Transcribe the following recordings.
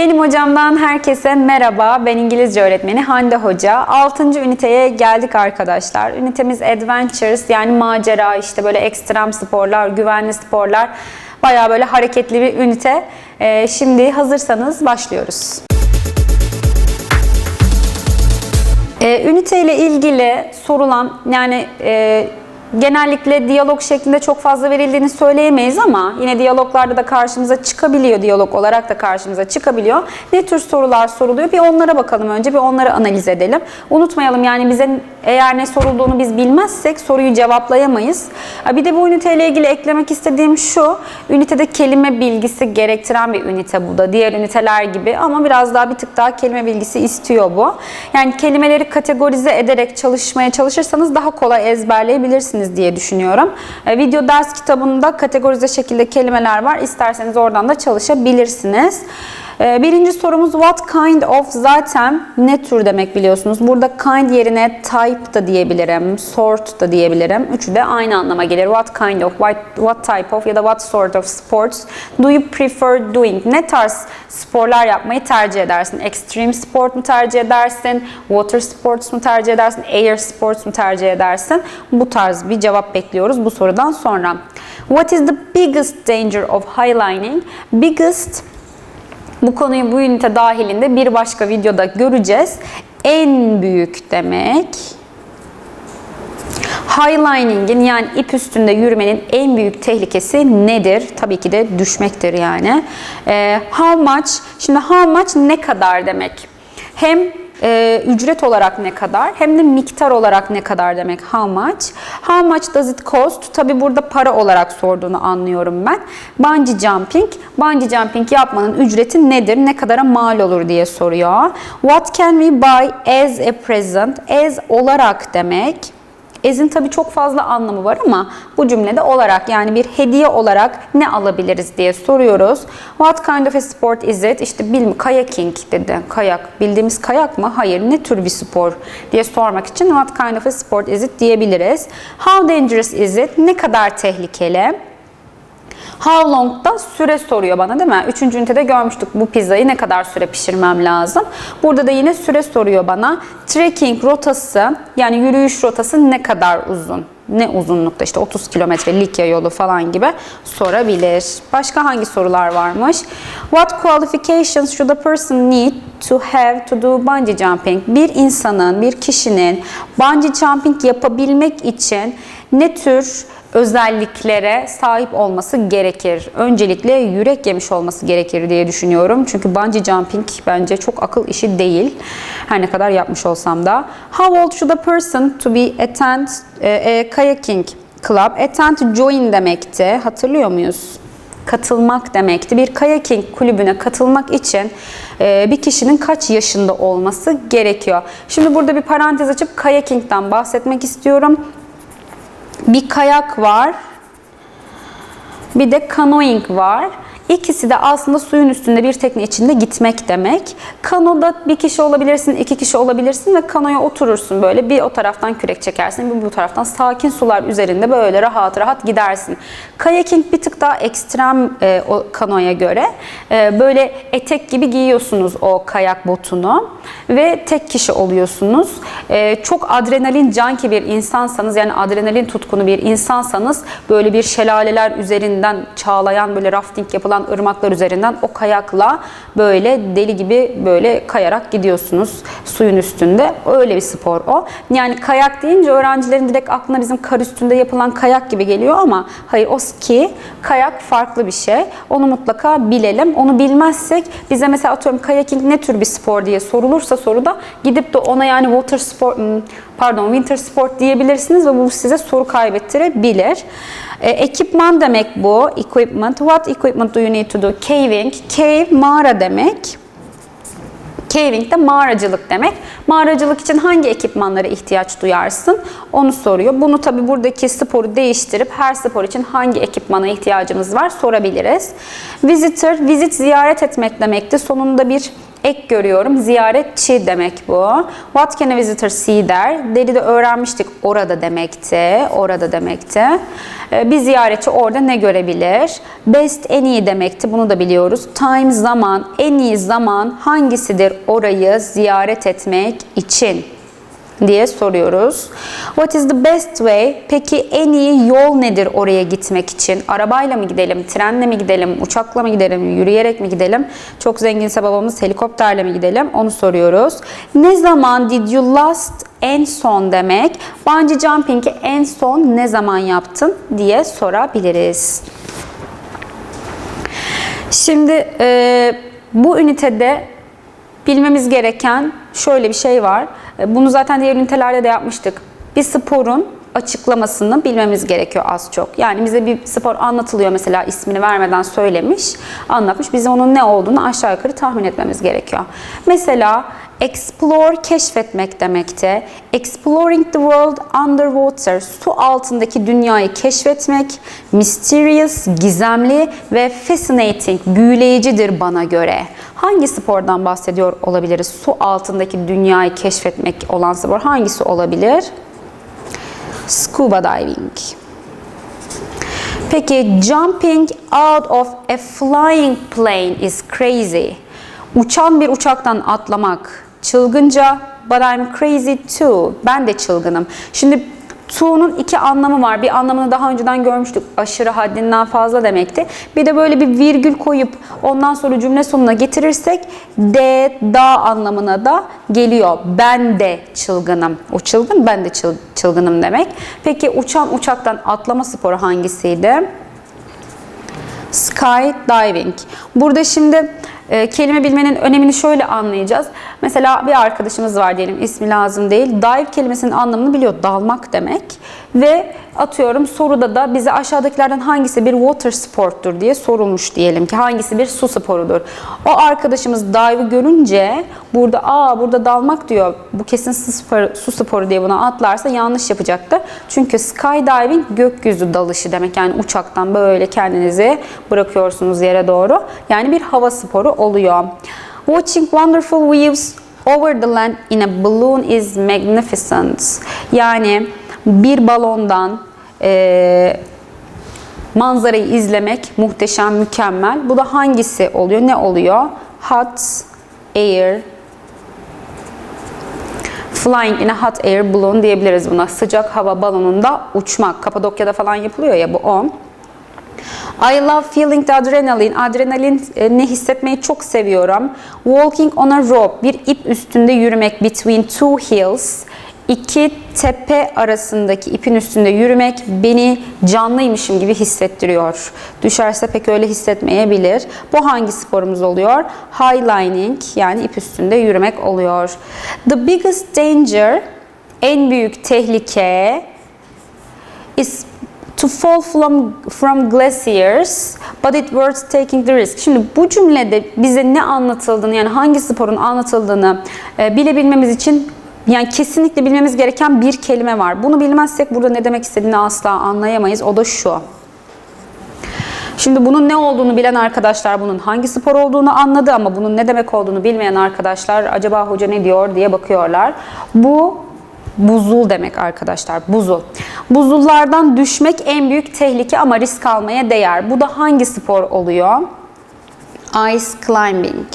Benim hocamdan herkese merhaba. Ben İngilizce öğretmeni Hande Hoca. 6. üniteye geldik arkadaşlar. Ünitemiz Adventures yani macera işte böyle ekstrem sporlar, güvenli sporlar. Baya böyle hareketli bir ünite. Ee, şimdi hazırsanız başlıyoruz. Ee, ünite ile ilgili sorulan yani e, genellikle diyalog şeklinde çok fazla verildiğini söyleyemeyiz ama yine diyaloglarda da karşımıza çıkabiliyor, diyalog olarak da karşımıza çıkabiliyor. Ne tür sorular soruluyor? Bir onlara bakalım önce, bir onları analiz edelim. Unutmayalım yani bize eğer ne sorulduğunu biz bilmezsek soruyu cevaplayamayız. Bir de bu üniteyle ilgili eklemek istediğim şu, ünitede kelime bilgisi gerektiren bir ünite bu da. Diğer üniteler gibi ama biraz daha bir tık daha kelime bilgisi istiyor bu. Yani kelimeleri kategorize ederek çalışmaya çalışırsanız daha kolay ezberleyebilirsiniz diye düşünüyorum. E, Video ders kitabında kategorize şekilde kelimeler var. İsterseniz oradan da çalışabilirsiniz. E, Birinci sorumuz what kind of zaten ne tür demek biliyorsunuz. Burada kind yerine type da diyebilirim, sort da diyebilirim. Üçü de aynı anlama gelir. What kind of, what, what type of ya da what sort of sports do you prefer doing? Ne tarz sporlar yapmayı tercih edersin? Extreme sport mu tercih edersin? Water sports mu tercih edersin? Air sports mu tercih edersin? Bu tarz bir cevap bekliyoruz bu sorudan sonra. What is the biggest danger of highlining? Biggest bu konuyu bu ünite dahilinde bir başka videoda göreceğiz. En büyük demek. Highlining'in yani ip üstünde yürümenin en büyük tehlikesi nedir? Tabii ki de düşmektir yani. Ee, how much? Şimdi how much ne kadar demek? Hem e, ücret olarak ne kadar hem de miktar olarak ne kadar demek how much. How much does it cost? Tabi burada para olarak sorduğunu anlıyorum ben. Bungee jumping. Bungee jumping yapmanın ücreti nedir? Ne kadara mal olur diye soruyor. What can we buy as a present? As olarak demek. As'in tabii çok fazla anlamı var ama bu cümlede olarak yani bir hediye olarak ne alabiliriz diye soruyoruz. What kind of a sport is it? İşte bilmi kayaking dedi. Kayak. Bildiğimiz kayak mı? Hayır. Ne tür bir spor diye sormak için what kind of a sport is it diyebiliriz. How dangerous is it? Ne kadar tehlikeli? How long da süre soruyor bana değil mi? Üçüncü ünitede görmüştük bu pizzayı ne kadar süre pişirmem lazım. Burada da yine süre soruyor bana. Trekking rotası yani yürüyüş rotası ne kadar uzun? Ne uzunlukta işte 30 kilometre Likya yolu falan gibi sorabilir. Başka hangi sorular varmış? What qualifications should a person need to have to do bungee jumping? Bir insanın, bir kişinin bungee jumping yapabilmek için ne tür özelliklere sahip olması gerekir. Öncelikle yürek yemiş olması gerekir diye düşünüyorum. Çünkü bungee jumping bence çok akıl işi değil. Her ne kadar yapmış olsam da. How old should a person to be attend e, a kayaking club? Attend join demekti. Hatırlıyor muyuz? katılmak demekti. Bir kayaking kulübüne katılmak için e, bir kişinin kaç yaşında olması gerekiyor? Şimdi burada bir parantez açıp kayaking'den bahsetmek istiyorum. Bir kayak var. Bir de canoeing var. İkisi de aslında suyun üstünde bir tekne içinde gitmek demek. Kanoda bir kişi olabilirsin, iki kişi olabilirsin ve kanoya oturursun böyle. Bir o taraftan kürek çekersin, bir bu taraftan sakin sular üzerinde böyle rahat rahat gidersin. Kayaking bir tık daha ekstrem e, o kanoya göre. E, böyle etek gibi giyiyorsunuz o kayak botunu ve tek kişi oluyorsunuz. E, çok adrenalin canki bir insansanız yani adrenalin tutkunu bir insansanız böyle bir şelaleler üzerinden çağlayan böyle rafting yapılan ırmaklar üzerinden o kayakla böyle deli gibi böyle kayarak gidiyorsunuz suyun üstünde. Öyle bir spor o. Yani kayak deyince öğrencilerin direkt aklına bizim kar üstünde yapılan kayak gibi geliyor ama hayır o ski kayak farklı bir şey. Onu mutlaka bilelim. Onu bilmezsek bize mesela atıyorum kayaking ne tür bir spor diye sorulursa soruda gidip de ona yani water sport hmm, pardon winter sport diyebilirsiniz ve bu size soru kaybettirebilir. E, ekipman demek bu. Equipment. What equipment do you need to do? Caving. Cave mağara demek. Caving de mağaracılık demek. Mağaracılık için hangi ekipmanlara ihtiyaç duyarsın? Onu soruyor. Bunu tabi buradaki sporu değiştirip her spor için hangi ekipmana ihtiyacımız var sorabiliriz. Visitor, visit ziyaret etmek demekti. Sonunda bir ek görüyorum. Ziyaretçi demek bu. What can a visitor see der? Deride öğrenmiştik. Orada demekti. Orada demekti. Ee, Bir ziyaretçi orada ne görebilir? Best en iyi demekti. Bunu da biliyoruz. Time zaman. En iyi zaman hangisidir orayı ziyaret etmek için? Diye soruyoruz. What is the best way? Peki en iyi yol nedir oraya gitmek için? Arabayla mı gidelim, trenle mi gidelim, uçakla mı gidelim, yürüyerek mi gidelim? Çok zenginse babamız helikopterle mi gidelim? Onu soruyoruz. Ne zaman did you last en son demek? Bungee jumping'i en son ne zaman yaptın diye sorabiliriz. Şimdi e, bu ünitede bilmemiz gereken şöyle bir şey var. E, Bunu zaten diğer ünitelerde de yapmıştık. Bir sporun açıklamasını bilmemiz gerekiyor az çok. Yani bize bir spor anlatılıyor mesela ismini vermeden söylemiş, anlatmış. Bizim onun ne olduğunu aşağı yukarı tahmin etmemiz gerekiyor. Mesela explore keşfetmek demekte. Exploring the world underwater su altındaki dünyayı keşfetmek mysterious, gizemli ve fascinating, büyüleyicidir bana göre. Hangi spordan bahsediyor olabiliriz? Su altındaki dünyayı keşfetmek olan spor hangisi olabilir? Scuba diving. Peki jumping out of a flying plane is crazy. Uçan bir uçaktan atlamak çılgınca but I'm crazy too. Ben de çılgınım. Şimdi to'nun iki anlamı var. Bir anlamını daha önceden görmüştük. Aşırı haddinden fazla demekti. Bir de böyle bir virgül koyup ondan sonra cümle sonuna getirirsek de da anlamına da geliyor. Ben de çılgınım. O çılgın ben de çıl- çılgınım demek. Peki uçan uçaktan atlama sporu hangisiydi? Skydiving. Burada şimdi e, kelime bilmenin önemini şöyle anlayacağız. Mesela bir arkadaşımız var diyelim ismi lazım değil. Dive kelimesinin anlamını biliyor. Dalmak demek. Ve atıyorum soruda da bize aşağıdakilerden hangisi bir water sporttur diye sorulmuş diyelim ki hangisi bir su sporudur. O arkadaşımız dive'ı görünce burada aa burada dalmak diyor. Bu kesin su sporu, su sporu diye buna atlarsa yanlış yapacaktır. Çünkü skydiving gökyüzü dalışı demek. Yani uçaktan böyle kendinizi bırakıyorsunuz yere doğru. Yani bir hava sporu oluyor. Watching wonderful views over the land in a balloon is magnificent. Yani bir balondan eee manzarayı izlemek muhteşem, mükemmel. Bu da hangisi oluyor? Ne oluyor? Hot air flying in a hot air balloon diyebiliriz buna. Sıcak hava balonunda uçmak. Kapadokya'da falan yapılıyor ya bu o. I love feeling the adrenaline. Adrenalin e, ne hissetmeyi çok seviyorum. Walking on a rope. Bir ip üstünde yürümek. Between two hills. İki tepe arasındaki ipin üstünde yürümek beni canlıymışım gibi hissettiriyor. Düşerse pek öyle hissetmeyebilir. Bu hangi sporumuz oluyor? Highlining yani ip üstünde yürümek oluyor. The biggest danger en büyük tehlike is to fall from, from glaciers but it worth taking the risk. Şimdi bu cümlede bize ne anlatıldığını yani hangi sporun anlatıldığını e, bilebilmemiz için yani kesinlikle bilmemiz gereken bir kelime var. Bunu bilmezsek burada ne demek istediğini asla anlayamayız. O da şu. Şimdi bunun ne olduğunu bilen arkadaşlar bunun hangi spor olduğunu anladı ama bunun ne demek olduğunu bilmeyen arkadaşlar acaba hoca ne diyor diye bakıyorlar. Bu buzul demek arkadaşlar. Buzul. Buzullardan düşmek en büyük tehlike ama risk almaya değer. Bu da hangi spor oluyor? Ice climbing.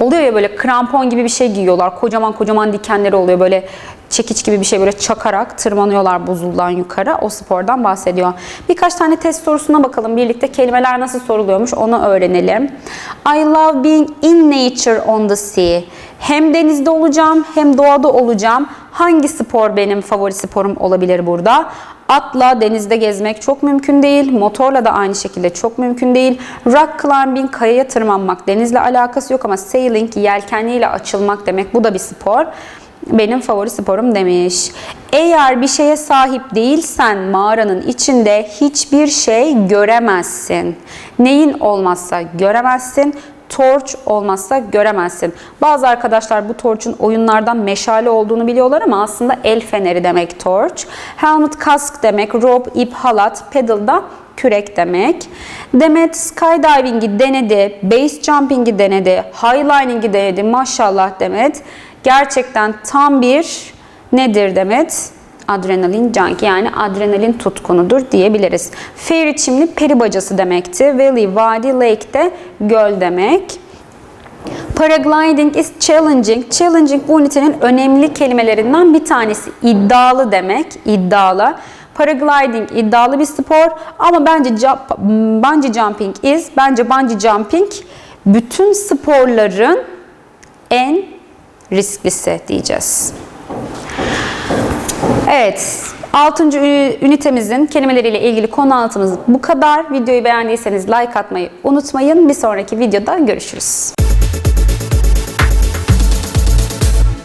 Oluyor ya böyle krampon gibi bir şey giyiyorlar. Kocaman kocaman dikenleri oluyor. Böyle çekiç gibi bir şey böyle çakarak tırmanıyorlar buzuldan yukarı. O spordan bahsediyor. Birkaç tane test sorusuna bakalım. Birlikte kelimeler nasıl soruluyormuş onu öğrenelim. I love being in nature on the sea. Hem denizde olacağım hem doğada olacağım. Hangi spor benim favori sporum olabilir burada? Atla denizde gezmek çok mümkün değil. Motorla da aynı şekilde çok mümkün değil. Rock climbing kayaya tırmanmak denizle alakası yok ama sailing yelkenliyle açılmak demek. Bu da bir spor. Benim favori sporum demiş. Eğer bir şeye sahip değilsen mağaranın içinde hiçbir şey göremezsin. Neyin olmazsa göremezsin. Torch olmazsa göremezsin. Bazı arkadaşlar bu torch'un oyunlardan meşale olduğunu biliyorlar ama aslında el feneri demek torch. Helmet, kask demek, rope, ip, halat, pedal da kürek demek. Demet skydiving'i denedi, base jumping'i denedi, highlining'i denedi. Maşallah Demet. Gerçekten tam bir nedir Demet? Adrenalin junkie yani adrenalin tutkunudur diyebiliriz. Fair içimli peri bacası demekti. Valley, vadi, lake de göl demek. Paragliding is challenging. Challenging bu ünitenin önemli kelimelerinden bir tanesi. İddialı demek, iddialı. Paragliding iddialı bir spor ama bence jump, bungee jumping is, bence bungee jumping bütün sporların en risklisi diyeceğiz. Evet, 6. ünitemizin kelimeleriyle ilgili konu anlatımız bu kadar. Videoyu beğendiyseniz like atmayı unutmayın. Bir sonraki videoda görüşürüz.